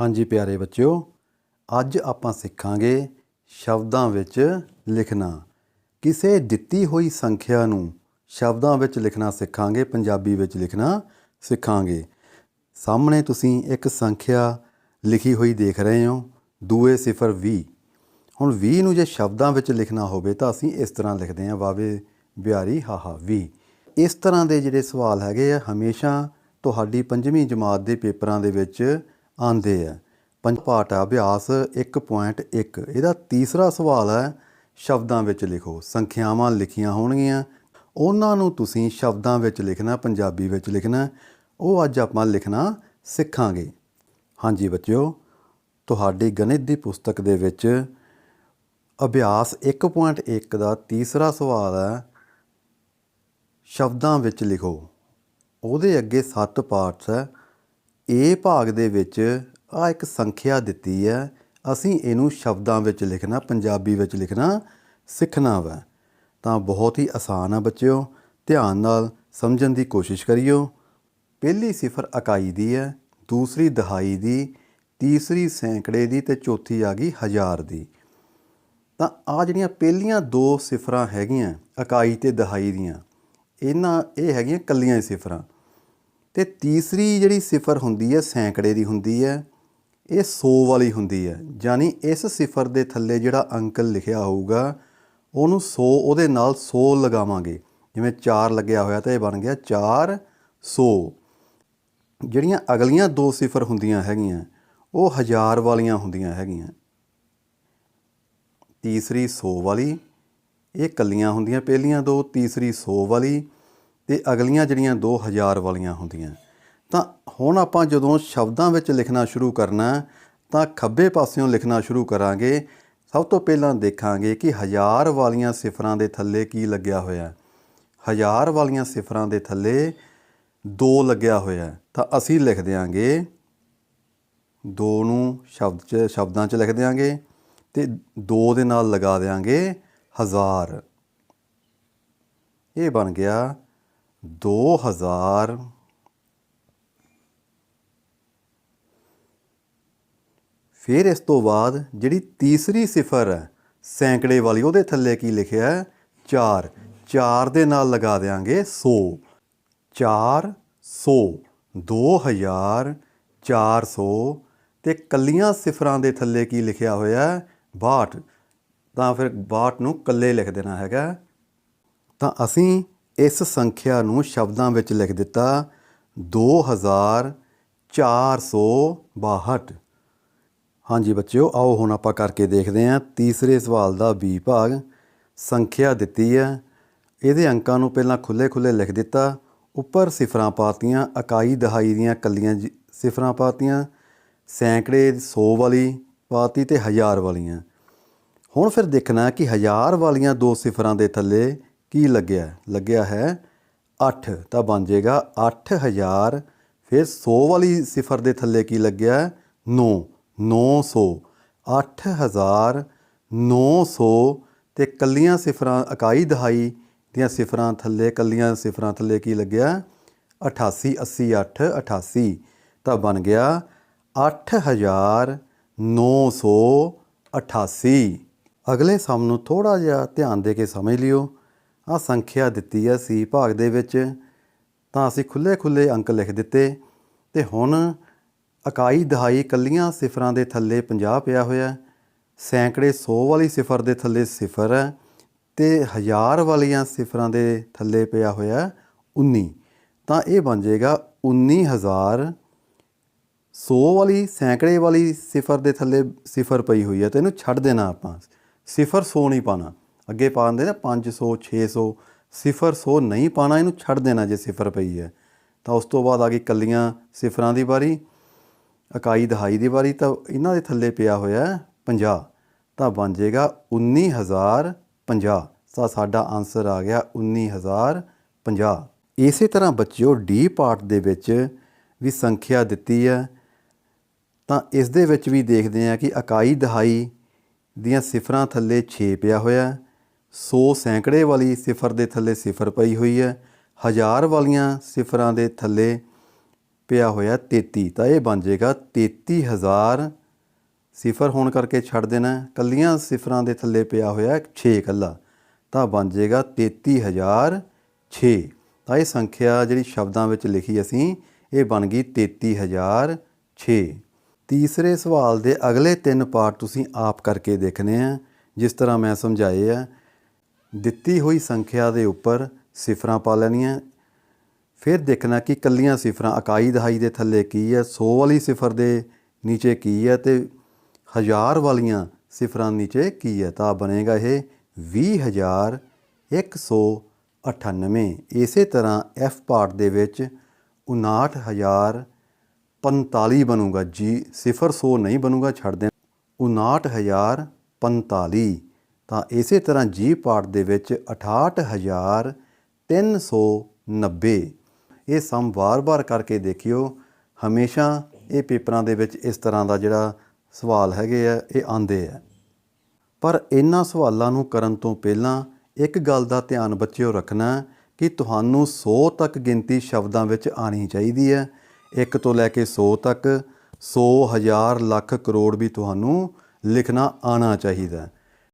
ਹਾਂਜੀ ਪਿਆਰੇ ਬੱਚਿਓ, ਅੱਜ ਆਪਾਂ ਸਿੱਖਾਂਗੇ ਸ਼ਬਦਾਂ ਵਿੱਚ ਲਿਖਣਾ। ਕਿਸੇ ਦਿੱਤੀ ਹੋਈ ਸੰਖਿਆ ਨੂੰ ਸ਼ਬਦਾਂ ਵਿੱਚ ਲਿਖਣਾ ਸਿੱਖਾਂਗੇ, ਪੰਜਾਬੀ ਵਿੱਚ ਲਿਖਣਾ ਸਿੱਖਾਂਗੇ। ਸਾਹਮਣੇ ਤੁਸੀਂ ਇੱਕ ਸੰਖਿਆ ਲਿਖੀ ਹੋਈ ਦੇਖ ਰਹੇ ਹੋ, ਦੂਏ ਸਿਫਰ 20 ਹੁਣ 20 ਨੂੰ ਜੇ ਸ਼ਬਦਾਂ ਵਿੱਚ ਲਿਖਣਾ ਹੋਵੇ ਤਾਂ ਅਸੀਂ ਇਸ ਤਰ੍ਹਾਂ ਲਿਖਦੇ ਹਾਂ, ਵਾਵੇ ਬਿਹਾਰੀ ਹਾਹਾ 20 ਇਸ ਤਰ੍ਹਾਂ ਦੇ ਜਿਹੜੇ ਸਵਾਲ ਹੈਗੇ ਆ, ਹਮੇਸ਼ਾ ਤੁਹਾਡੀ ਪੰਜਵੀਂ ਜਮਾਤ ਦੇ ਪੇਪਰਾਂ ਦੇ ਵਿੱਚ ਆਉਂਦੇ ਆ। ਪੰਜ ਪਾਠ ਆ, ਅਭਿਆਸ 1.1 ਇਹਦਾ ਤੀਸਰਾ ਸਵਾਲ ਹੈ, ਸ਼ਬਦਾਂ ਵਿੱਚ ਲਿਖੋ। ਸੰਖਿਆਵਾਂ ਲਿਖੀਆਂ ਹੋਣਗੀਆਂ। ਉਹਨਾਂ ਨੂੰ ਤੁਸੀਂ ਸ਼ਬਦਾਂ ਵਿੱਚ ਲਿਖਣਾ, ਪੰਜਾਬੀ ਵਿੱਚ ਲਿਖਣਾ, ਉਹ ਅੱਜ ਆਪਾਂ ਲਿਖਣਾ ਸਿੱਖਾਂਗੇ। ਹਾਂਜੀ ਬੱਚਿਓ, ਤੁਹਾਡੀ ਗਣਿਤ ਦੀ ਪੁਸਤਕ ਦੇ ਵਿੱਚ ਅਭਿਆਸ 1.1 ਦਾ ਤੀਸਰਾ ਸਵਾਲ ਹੈ, ਸ਼ਬਦਾਂ ਵਿੱਚ ਲਿਖੋ। ਉਹਦੇ ਅੱਗੇ 7 ਪਾਰਟਸ ਹੈ ਏ ਭਾਗ ਦੇ ਵਿੱਚ ਆ ਇੱਕ ਸੰਖਿਆ ਦਿੱਤੀ ਹੈ। ਅਸੀਂ ਇਹਨੂੰ ਸ਼ਬਦਾਂ ਵਿੱਚ ਲਿਖਣਾ, ਪੰਜਾਬੀ ਵਿੱਚ ਲਿਖਣਾ ਸਿੱਖਣਾ ਵਾ। ਤਾਂ ਬਹੁਤ ਹੀ ਆਸਾਨ ਆ ਬੱਚਿਓ, ਧਿਆਨ ਨਾਲ ਸਮਝਣ ਦੀ ਕੋਸ਼ਿਸ਼ ਕਰਿਓ। ਪਹਿਲੀ ਸਿਫਰ ਇਕਾਈ ਦੀ ਹੈ, ਦੂਸਰੀ ਦਹਾਈ ਦੀ, ਤੀਸਰੀ ਸੈਂਕੜੇ ਦੀ ਤੇ ਚੌਥੀ ਆ ਗਈ ਹਜ਼ਾਰ ਦੀ। ਤਾਂ ਆ ਜਿਹੜੀਆਂ ਪਹਿਲੀਆਂ ਦੋ ਸਿਫਰਾਂ ਹੈਗੀਆਂ, ਇਕਾਈ ਤੇ ਦਹਾਈ ਦੀਆਂ, ਇਹਨਾਂ ਇਹ ਹੈਗੀਆਂ ਕੱਲੀਆਂ ਹੀ ਸਿਫਰਾਂ। ਤੇ ਤੀਸਰੀ ਜਿਹੜੀ ਸਿਫਰ ਹੁੰਦੀ ਹੈ, ਸੈਂਕੜੇ ਦੀ ਹੁੰਦੀ ਹੈ, ਇਹ 100 ਵਾਲੀ ਹੁੰਦੀ ਹੈ। ਯਾਨੀ ਇਸ ਸਿਫਰ ਦੇ ਥੱਲੇ ਜਿਹੜਾ ਅੰਕਲ ਲਿਖਿਆ ਹੋਊਗਾ, ਉਹਨੂੰ 100 ਉਹਦੇ ਨਾਲ 100 ਲਗਾਵਾਂਗੇ। ਜਿਵੇਂ 4 ਲੱਗਿਆ ਹੋਇਆ ਤਾਂ ਇਹ ਬਣ ਗਿਆ 400 ਜਿਹੜੀਆਂ ਅਗਲੀਆਂ ਦੋ ਸਿਫਰ ਹੁੰਦੀਆਂ ਹੈਗੀਆਂ, ਉਹ ਹਜ਼ਾਰ ਵਾਲੀਆਂ ਹੁੰਦੀਆਂ ਹੈਗੀਆਂ। ਤੀਸਰੀ 100 ਵਾਲੀ, ਇਹ ਕੱਲੀਆਂ ਹੁੰਦੀਆਂ, ਪਹਿਲੀਆਂ ਦੋ, ਤੀਸਰੀ 100 ਵਾਲੀ ਤੇ ਅਗਲੀਆਂ ਜਿਹੜੀਆਂ 2000 ਵਾਲੀਆਂ ਹੁੰਦੀਆਂ। ਤਾਂ ਹੁਣ ਆਪਾਂ ਜਦੋਂ ਸ਼ਬਦਾਂ ਵਿੱਚ ਲਿਖਣਾ ਸ਼ੁਰੂ ਕਰਨਾ ਤਾਂ ਖੱਬੇ ਪਾਸਿਓਂ ਲਿਖਣਾ ਸ਼ੁਰੂ ਕਰਾਂਗੇ। ਸਭ ਤੋਂ ਪਹਿਲਾਂ ਦੇਖਾਂਗੇ ਕਿ ਹਜ਼ਾਰ ਵਾਲੀਆਂ ਸਿਫਰਾਂ ਦੇ ਥੱਲੇ ਕੀ ਲੱਗਿਆ ਹੋਇਆ ਹਜ਼ਾਰ ਵਾਲੀਆਂ ਸਿਫਰਾਂ ਦੇ ਥੱਲੇ 2 ਲੱਗਿਆ ਹੋਇਆ ਤਾਂ ਅਸੀਂ ਲਿਖ ਦਿਆਂਗੇ 2 ਨੂੰ ਸ਼ਬਦ ਚ, ਸ਼ਬਦਾਂ ਚ ਲਿਖ ਦਿਆਂਗੇ ਤੇ 2 ਦੇ ਨਾਲ ਲਗਾ ਦਿਆਂਗੇ ਹਜ਼ਾਰ। ਇਹ ਬਣ ਗਿਆ ਦੋ ਹਜ਼ਾਰ ਫਿਰ ਇਸ ਤੋਂ ਬਾਅਦ ਜਿਹੜੀ ਤੀਸਰੀ ਸਿਫਰ ਹੈ, ਸੈਂਕੜੇ ਵਾਲੀ, ਉਹਦੇ ਥੱਲੇ ਕੀ ਲਿਖਿਆ ਹੈ? 4 4 ਦੇ ਨਾਲ ਲਗਾ ਦੇਾਂਗੇ 100 400 2000 400 ਤੇ ਕੱਲੀਆਂ ਸਿਫਰਾਂ ਦੇ ਥੱਲੇ ਕੀ ਲਿਖਿਆ ਹੋਇਆ ਹੈ? 62 ਤਾਂ ਫਿਰ 62 ਨੂੰ ਕੱਲੇ ਲਿਖ ਦੇਣਾ ਹੈਗਾ। ਤਾਂ ਅਸੀਂ ਇਸ ਸੰਖਿਆ ਨੂੰ ਸ਼ਬਦਾਂ ਵਿੱਚ ਲਿਖ ਦਿੱਤਾ 2462 ਹਾਂਜੀ ਬੱਚਿਓ, ਆਓ ਹੁਣ ਆਪਾਂ ਕਰਕੇ ਦੇਖਦੇ ਹਾਂ ਤੀਸਰੇ ਸਵਾਲ ਦਾ ਬੀ ਭਾਗ। ਸੰਖਿਆ ਦਿੱਤੀ ਹੈ। ਇਹਦੇ ਅੰਕਾਂ ਨੂੰ ਪਹਿਲਾਂ ਖੁੱਲੇ ਖੁੱਲੇ ਲਿਖ ਦਿੱਤਾ। ਉੱਪਰ ਸਿਫਰਾਂ ਪਾਤੀਆਂ, ਇਕਾਈ ਦਹਾਈ ਦੀਆਂ ਕੱਲੀਆਂ ਜੀ- ਸਿਫਰਾਂ ਪਾਤੀਆਂ, ਸੈਂਕੜੇ 100 ਵਾਲੀ ਪਾਤੀ ਤੇ ਹਜ਼ਾਰ ਵਾਲੀਆਂ। ਹੁਣ ਫਿਰ ਦੇਖਣਾ ਕਿ ਹਜ਼ਾਰ ਵਾਲੀਆਂ ਦੋ ਸਿਫਰਾਂ ਦੇ ਥੱਲੇ ਕੀ ਲੱਗਿਆ? ਲੱਗਿਆ ਹੈ 8 ਤਾਂ ਬਣ ਜਾਏਗਾ 8000 ਫਿਰ 100 ਵਾਲੀ ਸਿਫਰ ਦੇ ਥੱਲੇ ਕੀ ਲੱਗਿਆ? 9 900 8000 900 ਤੇ ਕੱਲੀਆਂ ਸਿਫਰਾਂ, ਇਕਾਈ ਦਹਾਈ ਦੀਆਂ ਸਿਫਰਾਂ ਥੱਲੇ ਕੱਲੀਆਂ ਸਿਫਰਾਂ ਥੱਲੇ ਕੀ ਲੱਗਿਆ? 88 88 8 88 ਤਾਂ ਬਣ ਗਿਆ 8988 ਅਗਲੇ ਸਮ ਨੂੰ ਥੋੜਾ ਜਿਹਾ ਧਿਆਨ ਦੇ ਕੇ ਸਮਝ ਲਿਓ। ਆ ਸੰਖਿਆ ਦਿੱਤੀ ਹੈ ਸੀ ਭਾਗ ਦੇ ਵਿੱਚ। ਤਾਂ ਅਸੀਂ ਖੁੱਲੇ ਖੁੱਲੇ ਅੰਕ ਲਿਖ ਦਿੱਤੇ ਤੇ ਹੁਣ ਇਕਾਈ ਦਹਾਈ ਕੱਲੀਆਂ ਸਿਫਰਾਂ ਦੇ ਥੱਲੇ 50 ਪਿਆ ਹੋਇਆ ਸੈਂਕੜੇ 100 ਵਾਲੀ ਸਿਫਰ ਦੇ ਥੱਲੇ ਸਿਫਰ ਹੈ ਤੇ ਹਜ਼ਾਰ ਵਾਲੀਆਂ ਸਿਫਰਾਂ ਦੇ ਥੱਲੇ ਪਿਆ ਹੋਇਆ 19 ਤਾਂ ਇਹ ਬਣ ਜਾਏਗਾ 19000 100 ਵਾਲੀ ਸੈਂਕੜੇ ਵਾਲੀ ਸਿਫਰ ਦੇ ਥੱਲੇ ਸਿਫਰ ਪਈ ਹੋਈ ਹੈ ਤੇ ਇਹਨੂੰ ਛੱਡ ਦੇਣਾ ਆਪਾਂ। ਸਿਫਰ 100 ਨਹੀਂ ਪਾਣਾ ਅੱਗੇ ਪਾ ਦਿੰਦੇ ਨਾ 500 600 ਸਿਫਰ 100 ਨਹੀਂ ਪਾਣਾ ਇਹਨੂੰ ਛੱਡ ਦੇਣਾ ਜੇ ਸਿਫਰ ਪਈ ਹੈ। ਤਾਂ ਉਸ ਤੋਂ ਬਾਅਦ ਆ ਗਈ ਕੱਲੀਆਂ ਸਿਫਰਾਂ ਦੀ ਵਾਰੀ, ਇਕਾਈ ਦਹਾਈ ਦੀ ਵਾਰੀ, ਤਾਂ ਇਹਨਾਂ ਦੇ ਥੱਲੇ ਪਿਆ ਹੋਇਆ 50 ਤਾਂ ਬਣ ਜਾਏਗਾ 19050 ਤਾਂ ਸਾਡਾ ਆਨਸਰ ਆ ਗਿਆ 19050 ਇਸੇ ਤਰ੍ਹਾਂ ਬੱਚਿਓ ਡੀ ਪਾਰਟ ਦੇ ਵਿੱਚ ਵੀ ਸੰਖਿਆ ਦਿੱਤੀ ਹੈ। ਤਾਂ ਇਸ ਦੇ ਵਿੱਚ ਵੀ ਦੇਖਦੇ ਹਾਂ ਕਿ ਇਕਾਈ ਦਹਾਈ ਦੀਆਂ ਸਿਫਰਾਂ ਥੱਲੇ 6 ਪਿਆ ਹੋਇਆ 100 ਸੈਂਕੜੇ ਵਾਲੀ ਸਿਫਰ ਦੇ ਥੱਲੇ ਸਿਫਰ ਪਈ ਹੋਈ ਹੈ, ਹਜ਼ਾਰ ਵਾਲੀਆਂ ਸਿਫਰਾਂ ਦੇ ਥੱਲੇ ਪਿਆ ਹੋਇਆ 33 ਤਾਂ ਇਹ ਬਣ ਜਾਏਗਾ 33000 ਸਿਫਰ ਹੋਣ ਕਰਕੇ ਛੱਡ ਦੇਣਾ ਹੈ। ਕੱਲੀਆਂ ਸਿਫਰਾਂ ਦੇ ਥੱਲੇ ਪਿਆ ਹੋਇਆ 6 ਕੱਲਾ ਤਾਂ ਬਣ ਜਾਏਗਾ 33006 ਤਾਂ ਇਹ ਸੰਖਿਆ ਜਿਹੜੀ ਸ਼ਬਦਾਂ ਵਿੱਚ ਲਿਖੀ ਅਸੀਂ, ਇਹ ਬਣ ਗਈ 33006 ਤੀਸਰੇ ਸਵਾਲ ਦੇ ਅਗਲੇ ਤਿੰਨ ਪਾਰਟ ਤੁਸੀਂ ਆਪ ਕਰਕੇ ਦੇਖਣੇ ਆ, ਜਿਸ ਤਰ੍ਹਾਂ ਮੈਂ ਸਮਝਾਏ ਆ ਦਿੱਤੀ ਹੋਈ ਸੰਖਿਆ ਦੇ ਉੱਪਰ ਸਿਫਰਾਂ ਪਾ ਲੈਣੀਆਂ। ਫਿਰ ਦੇਖਣਾ ਕਿ ਕੱਲੀਆਂ ਸਿਫਰਾਂ ਇਕਾਈ ਦਹਾਈ ਦੇ ਥੱਲੇ ਕੀ ਹੈ 100 ਵਾਲੀ ਸਿਫਰ ਦੇ ਨੀਚੇ ਕੀ ਹੈ ਤੇ ਹਜ਼ਾਰ ਵਾਲੀਆਂ ਸਿਫਰਾਂ ਨੀਚੇ ਕੀ ਹੈ। ਤਾਂ ਬਣੇਗਾ ਇਹ 20198 ਇਸੇ ਤਰ੍ਹਾਂ ਐਫ ਪਾਰਟ ਦੇ ਵਿੱਚ 59045 ਬਣੂਗਾ। ਜੀ, ਸਿਫਰ 100 ਨਹੀਂ ਬਣੂਗਾ, ਛੱਡ ਦੇ 59045 ਤਾਂ ਇਸੇ ਤਰ੍ਹਾਂ ਜੀ ਪਾਰਟ ਦੇ ਵਿੱਚ 68390 ਇਹ ਸਮ ਵਾਰ-ਵਾਰ ਕਰਕੇ ਦੇਖਿਓ, ਹਮੇਸ਼ਾ ਇਹ ਪੇਪਰਾਂ ਦੇ ਵਿੱਚ ਇਸ ਤਰ੍ਹਾਂ ਦਾ ਜਿਹੜਾ ਸਵਾਲ ਹੈਗੇ ਆ, ਇਹ ਆਂਦੇ ਆ। ਪਰ ਇਹਨਾਂ ਸਵਾਲਾਂ ਨੂੰ ਕਰਨ ਤੋਂ ਪਹਿਲਾਂ ਇੱਕ ਗੱਲ ਦਾ ਧਿਆਨ ਬੱਚਿਓ ਰੱਖਣਾ ਕਿ ਤੁਹਾਨੂੰ 100 ਤੱਕ ਗਿਣਤੀ ਸ਼ਬਦਾਂ ਵਿੱਚ ਆਣੀ ਚਾਹੀਦੀ ਹੈ। 1 ਤੋਂ ਲੈ ਕੇ 100 ਤੱਕ 100 ਹਜ਼ਾਰ ਲੱਖ ਕਰੋੜ ਵੀ ਤੁਹਾਨੂੰ ਲਿਖਣਾ ਆਣਾ ਚਾਹੀਦਾ